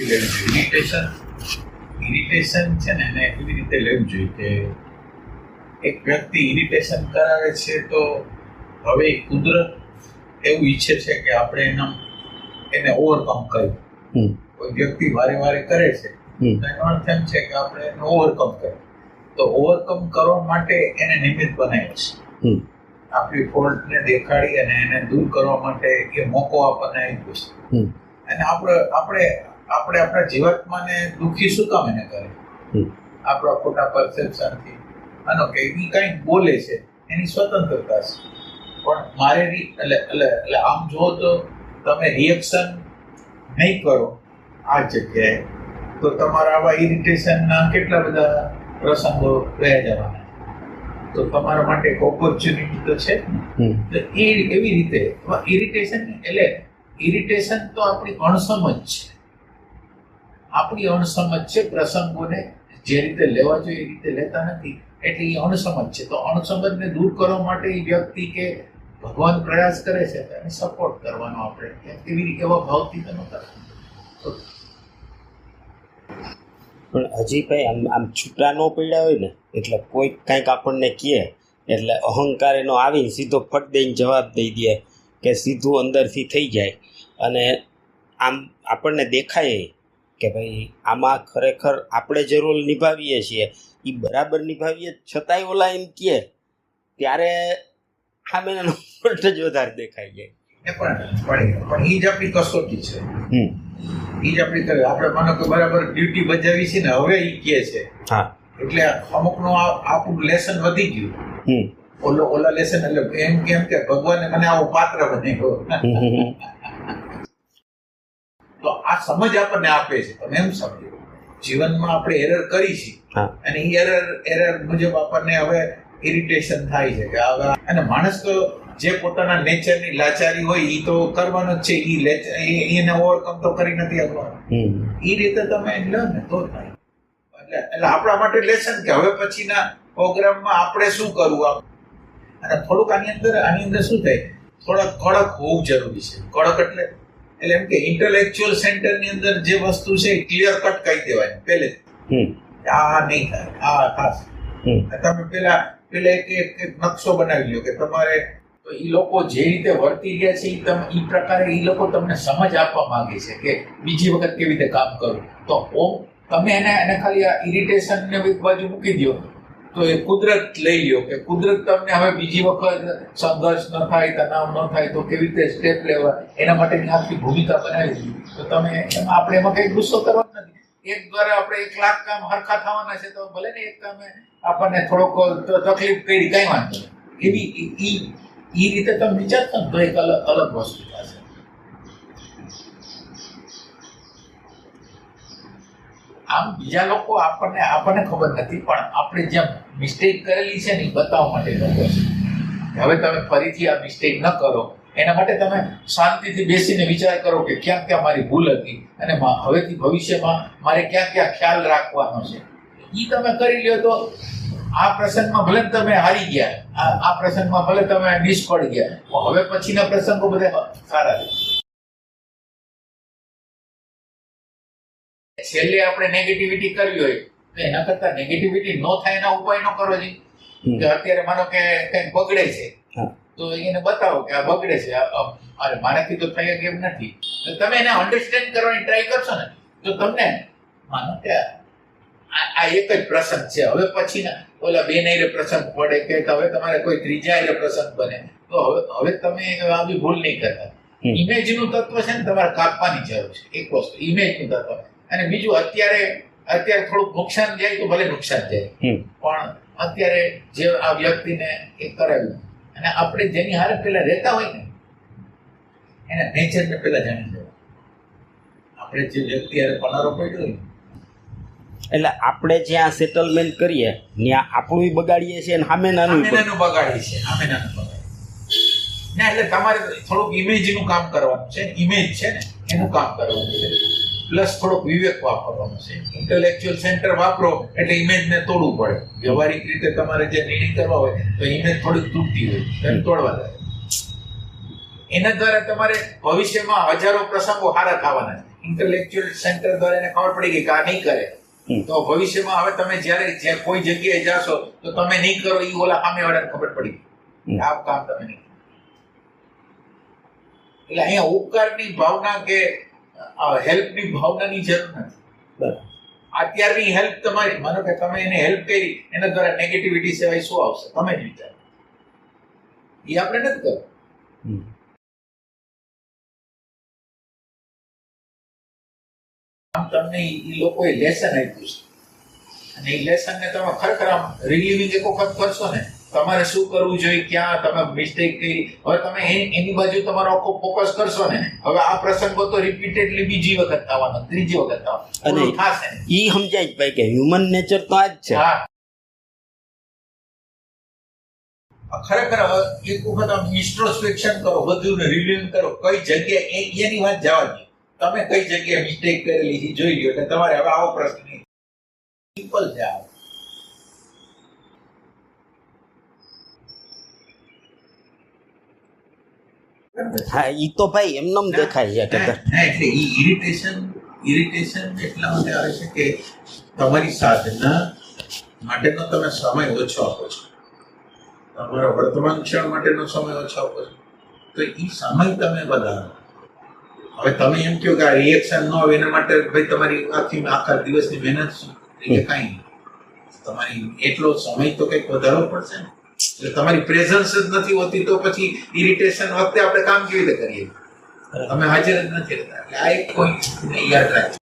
Irritation irritation છે ને એને એવી રીતે લેવું જોઈએ કે એક વ્યક્તિ ઇરિટેશન કરાવે છે તો હવે કુદરત એવું ઈચ્છે છે કે આપણે એનો એને ઓવરકમ કરીએ. કોઈ વ્યક્તિ વારે વારે કરે છે તો એનો અર્થ એમ છે કે આપણે એને ઓવરકમ કરીએ. તો ઓવરકમ કરવા માટે એને નિમિત્ત બનાવ્યો છે. આપણી ફોલ્ટને દેખાડી અને એને દૂર કરવા માટે એ મોકો આપણને આપ્યો છે. અને આપણે આપણે આપણે આપણા જીવાત્માને દુઃખી શું કામ એને કરે? આપણા ખોટા પરસેપ્શનથી આનો કે એ કંઈક બોલે છે એની સ્વતંત્રતા છે. પણ મારે એટલે એટલે એટલે આમ જુઓ તો તમે રિએક્શન નહીં કરો આ જગ્યાએ. તો તમારા આવા ઇરિટેશનના કેટલા બધા પ્રસંગો રહ્યા જવાના તો તમારા માટે એક ઓપોર્ચ્યુનિટી તો છે. જ. તો એ એવી રીતે ઇરિટેશન એટલે ઇરિટેશન તો આપણી અણસમજ છે. આપણી અણસમજ છે પ્રસંગોને જે રીતે લેવા જોઈએ એ રીતે લેતા નથી. એટલે એ અણસમજ છે. તો અણસમજને દૂર કરવા માટે એ વ્યક્તિ કે ભગવાન પ્રયાસ કરે છે એને સપોર્ટ કરવાનો આપણે કેવી રીતે એવા ભાવથી તમે કરો પણ હજી ભાઈ આમ આમ છૂટા ન પડ્યા હોય ને, એટલે કોઈ કાંઈક આપણને કહે, એટલે અહંકાર એનો આવીને સીધો ફટ દઈને જવાબ દઈ દે કે સીધું અંદરથી થઈ જાય. અને આમ આપણને દેખાય કે ભાઈ આમાં ખરેખર આપણે જે રોલ નિભાવીએ છીએ એ બરાબર નિભાવીએ છતાંય ઓલા એમ કહે ત્યારે સામેનો જ વધારે દેખાઈ જાય. પણ પણ એ જ આપણી કસોટી છે. એ જ આપણી આપણે માનો કે બરાબર ડ્યુટી બજાવી છે ને હવે એ કહે છે. હા. એટલે અમુકનું આ આપણું લેસન વધી ગયું. ઓલો ઓલા લેસન એટલે એમ કેમ કે ભગવાને મને આવો પાત્ર બનાવ્યો. આ સમજ આપણને આપે છે. તમે એમ સમજો. જીવનમાં આપણે એરર કરી છે. અને એ એરર એરર મુજબ આપણને હવે ઇરિટેશન થાય છે કે હવે અને માણસ તો જે પોતાના નેચરની લાચારી હોય એ તો કરવાનો જ છે. એ એને ઓવરકમ તો કરી નથી આપવાનો. એ રીતે તમે લો ને તો થાય. એટલે એટલે આપણા માટે લેસન કે હવે પછીના પ્રોગ્રામમાં આપણે શું કરવું અને થોડુંક આની અંદર આની અંદર શું થાય? થોડાક કડક હોવું જરૂરી છે. કડક એટલે એટલે એમ કે ઇન્ટેલેક્ચ્યુઅલ સેન્ટરની અંદર જે વસ્તુ છે એ ક્લિયર કટ કહી દેવાય પહેલે આ નહીં થાય આ ખાસ. તમે પેલા પેલા એક એક નકશો બનાવી લો કે તમારે તો એ લોકો જે રીતે વર્તી રહ્યા છે એ તમે એ પ્રકારે એ લોકો તમને સમજ આપવા માંગે છે કે બીજી વખત કેવી રીતે કામ કરવું. તો ઓમ તમે એને એને ખાલી આ ઇરિટેશન ને એક બાજુ મૂકી દો તો એ કુદરત લઈ લ્યો કે કુદરત તમને હવે બીજી વખત સંઘર્ષ ન થાય, તણાવ ન થાય, તો કેવી રીતે સ્ટેપ લેવા એના માટેની આખી ભૂમિકા બનાવી દીધી. તો તમે એમાં આપણે એમાં કંઈ ગુસ્સો કરવાનો નથી. એક દ્વારા આપણે એક લાખ કામ હરખા થવાના છે, તો ભલે ને એક કામે આપણને થોડોક તકલીફ કરી, કઈ વાંધો. એવી એ રીતે તમે વિચારતા તો એક અલગ અલગ વસ્તુ. આમ બીજા લોકો આપણને આપણને ખબર નથી, પણ આપણે જેમ મિસ્ટેક કરેલી છે ને એ બતાવવા માટે લોકો છે. હવે તમે ફરીથી આ મિસ્ટેક ન કરો. એના માટે તમે શાંતિથી બેસીને વિચાર કરો કે ક્યાં ક્યાં મારી ભૂલ હતી અને હવેથી ભવિષ્યમાં મારે ક્યાં ક્યાં ખ્યાલ રાખવાનો છે. એ તમે કરી લ્યો તો આ પ્રસંગમાં ભલે તમે હારી ગયા, આ પ્રસંગમાં ભલે તમે નિષ્ફળ ગયા હવે પછીના પ્રસંગો બધા સારા છે. છેલ્લે આપણે નેગેટિવિટી કરવી હોય તો એના કરતા નેગેટિવિટી ન થાય એના ઉપાય ન કરો જી. કે અત્યારે માનો કે કંઈક બગડે છે તો એને બતાવો કે આ બગડે છે અરે મારાથી તો થઈ એમ નથી. તો તમે એને અન્ડરસ્ટેન્ડ કરવાની ટ્રાય કરશો ને તો તમને માનો કે આ એક જ પ્રસંગ છે. હવે પછીના ઓલા બે નહીં પ્રસંગ પડે કે હવે તમારે કોઈ ત્રીજા એટલે પ્રસંગ બને. તો હવે હવે તમે આવી ભૂલ નહીં કરતા. ઇમેજ ઇમેજનું તત્વ છે ને તમારે કાપવાની જરૂર છે. એક વસ્તુ ઇમેજનું તત્વ. અને બીજું અત્યારે અત્યારે થોડુંક નુકસાન જાય તો ભલે નુકસાન જાય. પણ અત્યારે જે આ વ્યક્તિને એ કરાવ્યું અને આપણે જેની હારે પેલા રહેતા હોય ને એના નેચરને પેલા જાણી લેવા. આપણે જે વ્યક્તિ હારે પનારો પડ્યો હોય એટલે આપણે જ્યાં સેટલમેન્ટ કરીએ ત્યાં આપણું બગાડીએ છીએ અને સામે નાનું આમે નાનું બગાડી છે આમે નાનું બગાડીએ ના એટલે તમારે થોડુંક ઇમેજનું કામ કરવાનું છે ઇમેજ છે ને એનું કામ કરવાનું છે. પ્લસ થોડોક વિવેક વાપરવાનો છે. ઇન્ટેલેક્ચ્યુઅલ સેન્ટર વાપરો એટલે ઇમેજને તોડવું પડે. વ્યવહારિક રીતે તમારે જે નિર્ણય કરવા હોય તો ઇમેજ થોડીક તૂટતી હોય. એને તોડવા જાય એના દ્વારા તમારે ભવિષ્યમાં હજારો પ્રસંગો સારા થવાના છે. ઇન્ટેલેક્ચ્યુઅલ સેન્ટર દ્વારા એને ખબર પડી ગઈ કે આ નહીં કરે. તો ભવિષ્યમાં હવે તમે જ્યારે જે કોઈ જગ્યાએ જાશો તો તમે નહીં કરો એ ઓલા સામે વાળાને ખબર પડી આ કામ તમે નહીં એટલે અહીંયા ઉપકારની ભાવના કે હેલ્પની ભાવનાની જરૂર નથી. અત્યારની હેલ્પ તમારી માનો કે તમે એને હેલ્પ કરી એના દ્વારા નેગેટિવિટી સિવાય શું આવશે? તમે જ વિચારો. એ આપણે નથી કરવું. આમ તમને એ લોકોએ લેસન આપ્યું છે. અને એ લેસનને તમે ખરેખર આમ રિલીવિંગ એક વખત કરશો ને તમારે શું કરવું જોઈએ ક્યાં તમે મિસ્ટેક કરી હવે તમે એની બાજુ તમારો આખો ફોકસ કરશો ને હવે આ પ્રસંગો તો રિપીટેડલી બીજી વખત થવાનો ત્રીજી વખત થવાનો અને- ઈ સમજાય જ ભાઈ કે હ્યુમન નેચર તો આ જ છે. હા. ખરેખર એક વખત આમ ઇન્ટ્રોસ્પેક્શન કરો બધું રિવ્યુ કરો કઈ જગ્યાએ એની વાત જવા દો તમે કઈ જગ્યાએ મિસ્ટેક કરેલી છે જોઈ લો એટલે તમારે હવે આવો પ્રશ્ન નહીં સિમ્પલ છે આ હા ઈ તો ભાઈ એમનેમ દેખાય છે કે એટલે ઈ ઇરિટેશન ઇરિટેશન એટલા માટે આવે છે કે તમારી સાધના માટેનો તમે સમય ઓછો આપો છો. તમારા વર્તમાન ક્ષણ માટેનો સમય ઓછો આપો છો. તો એ સમય તમે વધારો. હવે તમે એમ કહો કે આ રિએક્શન ન આવે એના માટે ભાઈ તમારી આખી આખા દિવસની મહેનત શું એટલે કાંઈ તમારી એટલો સમય તો કંઈક વધારવો પડશે ને? એટલે તમારી પ્રેઝન્સ જ નથી હોતી તો પછી ઇરિટેશન વખતે આપણે કામ કેવી રીતે કરીએ. તમે હાજર જ નથી રહેતા. એટલે આ એક પોઈન્ટ યાદ રાખજો.